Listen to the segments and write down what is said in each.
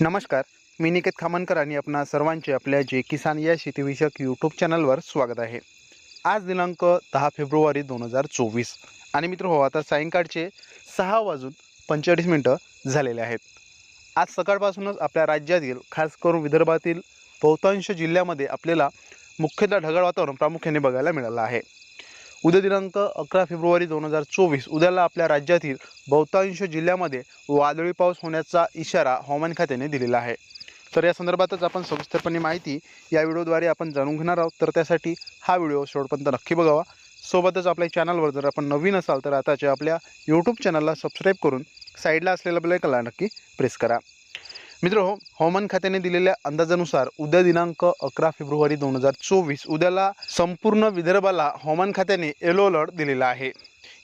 नमस्कार मी निकेत खामनकर आणि आपणा सर्वांचे आपल्या जे किसान या शेतीविषयक यूट्यूब चॅनलवर स्वागत आहे. आज दिनांक दहा फेब्रुवारी दोन हजार चोवीस आणि मित्र हो आता सायंकाळचे सहा वाजून पंचेचाळीस मिनटं झालेले आहेत. आज सकाळपासूनच आपल्या राज्यातील खास करून विदर्भातील बहुतांश जिल्ह्यामध्ये आपल्याला मुख्यतः ढगाळ वातावरण प्रामुख्याने बघायला मिळालं आहे. उद्या दिनांक अकरा फेब्रुवारी दोन हजार चोवीस. उद्याला आपल्या राज्यातील बहुतांश जिल्ह्यामध्ये वादळी पाऊस होण्याचा इशारा हवामान खात्याने दिलेला आहे. तर या संदर्भातच आपण सविस्तरपणे माहिती या व्हिडिओद्वारे आपण जाणून घेणार आहोत. तर त्यासाठी हा व्हिडिओ शेवटपर्यंत नक्की बघावा. सोबतच आपल्या चॅनलवर जर आपण नवीन असाल तर आताच्या आपल्या यूट्यूब चॅनलला सबस्क्राईब करून साईडला असलेल्या बेलायकला नक्की प्रेस करा. मित्र हवामान खात्याने दिलेल्या अंदाजानुसार उद्या दिनांक अकरा फेब्रुवारी दोन हजार चोवीस उद्याला संपूर्ण विदर्भाला हवामान खात्याने येलो अलर्ट दिलेला आहे.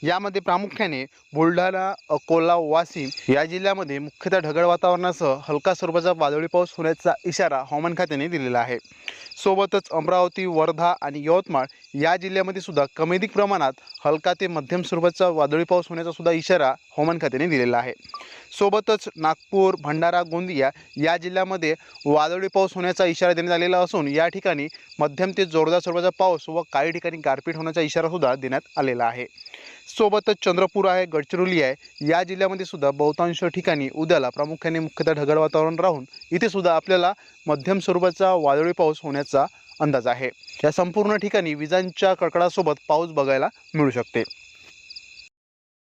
यामध्ये प्रामुख्याने बुलढाणा अकोला वाशिम या जिल्ह्यामध्ये मुख्यतः ढगाळ वातावरणासह हलका स्वरूपाचा वादळी पाऊस होण्याचा इशारा हवामान खात्याने दिलेला आहे. सोबतच अमरावती वर्धा आणि यवतमाळ या जिल्ह्यामध्ये सुद्धा कमीधिक प्रमाणात हलका ते मध्यम स्वरूपाचा वादळी पाऊस होण्याचा सुद्धा इशारा हवामान खात्याने दिलेला आहे. सोबतच नागपूर भंडारा गोंदिया या जिल्ह्यामध्ये वादळी पाऊस होण्याचा इशारा देण्यात आलेला असून या ठिकाणी मध्यम ते जोरदार स्वरूपाचा पाऊस व काही ठिकाणी गारपीट होण्याचा इशारासुद्धा देण्यात आलेला आहे. सोबतच चंद्रपूर आहे गडचिरोली आहे या जिल्ह्यामध्ये सुद्धा बहुतांश ठिकाणी उद्याला प्रामुख्याने मुख्यतः ढगाळ वातावरण राहून इथे सुद्धा आपल्याला मध्यम स्वरूपाचा वादळी पाऊस होण्याचा अंदाज आहे. या संपूर्ण ठिकाणी विजांच्या कडकडासोबत पाऊस बघायला मिळू शकते.